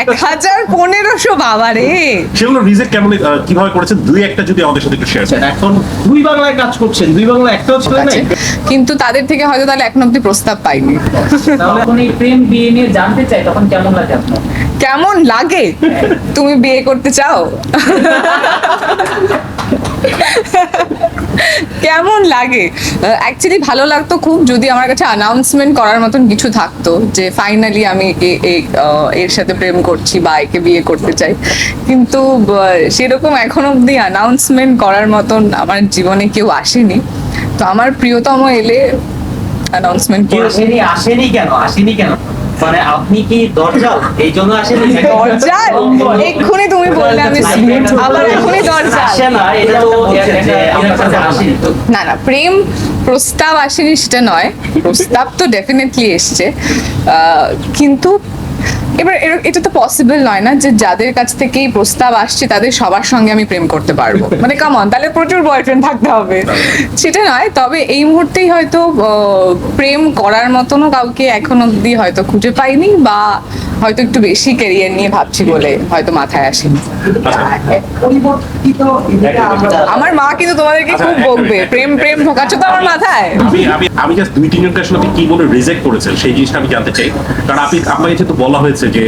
এক হাজার পনেরোশো বাবা রে। সেগুলো রিজেক্ট কেমন কীভাবে করেছেন? দুই একটা যদি আমাদের সাথে একটু শেয়ার আচ্ছা, এখন দুই বাংলায় কাজ করছেন দুই বাংলা একটাও ছিল। নাই কিন্তু তাদের থেকে হয়তো তাহলে এখন অব্দি প্রস্তাব পাইনি। তাহলে যখন এই প্রেম বিয়ে নিয়ে জানতে চাই তখন কেমন লাগে আপনার? কেমন লাগে? তুমি বিয়ে করতে চাও? লাগে। অ্যাকচুয়ালি ভালো লাগতো খুব যদি আমার কাছে অ্যানাউন্সমেন্ট করার মতন কিছু থাকতো যে ফাইনালি আমি এর সাথে প্রেম করছি বা একে বিয়ে করতে চাই। কিন্তু সেরকম এখন অব্দি অ্যানাউন্সমেন্ট করার মতন আমার জীবনে কেউ আসেনি। তো আমার প্রিয়তম এলে অ্যানাউন্সমেন্ট কেউ আসেনি আসেনি কেন? আসেনি কেন? মানে আপনি কি দরজাল? এই জন্য আসেন দরজাল? এক্ষুনি তুমি বললে আমি আবার এক্ষুনি দরজাল আসে না এটা তো না না প্রেম প্রস্তাব আসেনি সেটা নয়। প্রস্তাব তো ডেফিনেটলি এসছে। আহ, কিন্তু এবার এটা তো পসিবল নয় না যে যাদের কাছ থেকে প্রস্তাব আসছে তাদের সবার সঙ্গে আমি প্রেম করতে পারব। মানে কামন তাহলে প্রচুর বয়ফ্রেন্ড থাকতে হবে। সেটা নয় তবে এই মুহূর্তেই হয়তো আহ, প্রেম করার মতনও কাউকে এখন অব্দি হয়তো খুঁজে পাইনি বা হয়তো একটু বেশি ক্যারিয়ার নিয়ে ভাবছি বলে হয়তো মাথায় আসেনি। আমার মা কিন্তু তোমাদেরকে আচ্ছা, খুব বকবে। প্রেম প্রেম ঢোকাচ্ছ তো আমার মাথায়। আমি আমি আমি জাস্ট দুই তিনজনকে আসলে কি বলে রিজেক্ট করেছেন সেই জিনিসটা আমি জানতে চাই। কারণ আপনি আপনাকে যেহেতু বলা হয়েছে যে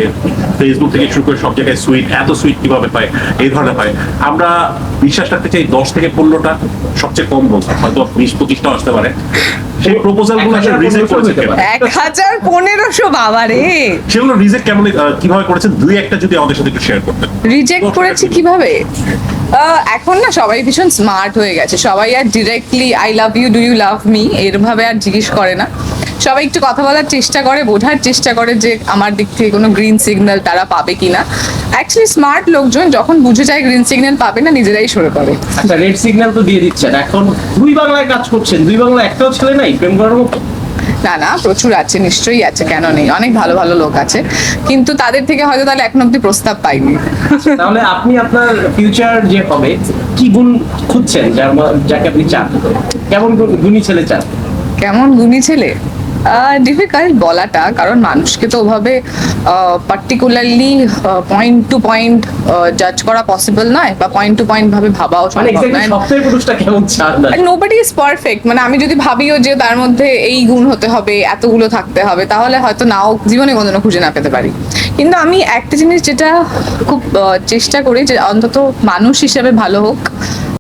ফেসবুক থেকে শুরু করে সব জায়গায় সুইট এত সুইট কীভাবে পায় এই ধরনের হয়। আমরা বিশ্বাস রাখতে চাই দশ থেকে পনেরোটা সবচেয়ে কম বলতে হয়তো বিশ পঁচিশটা আসতে পারে। সেই প্রপোজালগুলো আসলে রিজেক্ট করেছেন কেন? এক হাজার পনেরোশো বাবা রে। সেগুলো রিজেক্ট কেমন কীভাবে করেছেন? দুই একটা যদি আমাদের সাথে একটু শেয়ার করতেন। রিজেক্ট করেছি কীভাবে? এখন না সবাই ভীষণ স্মার্ট হয়ে গেছে। সবাই আর directly I love you do you love me এরভাবে আর জিজ্ঞেস করে না। সবাই একটু কথা বলার চেষ্টা করে বোঝার চেষ্টা করে যে আমার দিক থেকে কোনো গ্রিন সিগন্যাল তারা পাবে কিনা। অ্যাকচুয়ালি স্মার্ট লোকজন যখন বুঝে যায় গ্রিন সিগন্যাল পাবে না নিজেরাই সরে পড়ে। আচ্ছা রেড সিগন্যাল তো দিয়ে দিচ্ছেন। এখন দুই বাংলায় কাজ করছেন। দুই বাংলা একটাও ছেলে নাই প্রেম করার মতো? না না প্রচুর আছে নিশ্চয়ই আছে কেন নেই? অনেক ভালো ভালো লোক আছে। কিন্তু তাদের থেকে হয়তো তাহলে এখন অব্দি প্রস্তাব পাইনি। তাহলে আপনি আপনার ফিউচার যে হবে কি গুণ খুঁজছেন? যার যাকে আপনি চান? কেমন গুণ- গুণী ছেলে চান? কেমন গুণী ছেলে? ডিফিকাল্ট বলাটা কারণ মানুষকে তো ওভাবে পার্টিকুলারলি পয়েন্ট টু পয়েন্ট জাজ করা পসিবল নয় বা পয়েন্ট টু পয়েন্ট ভাবে ভাবাও মানে সম্ভব নয়। সপ্তাহের পুরুষটা কেমন চান না নোবডি ইজ পারফেক্ট মানে আমি যদি ভাবিও যে তার মধ্যে এই গুণ হতে হবে এতগুলো থাকতে হবে তাহলে হয়তো নাও জীবনে কোনোদিনও খুঁজে না পেতে পারি। কিন্তু আমি একটা জিনিস যেটা খুব চেষ্টা করি যে অন্তত মানুষ হিসেবে ভালো হোক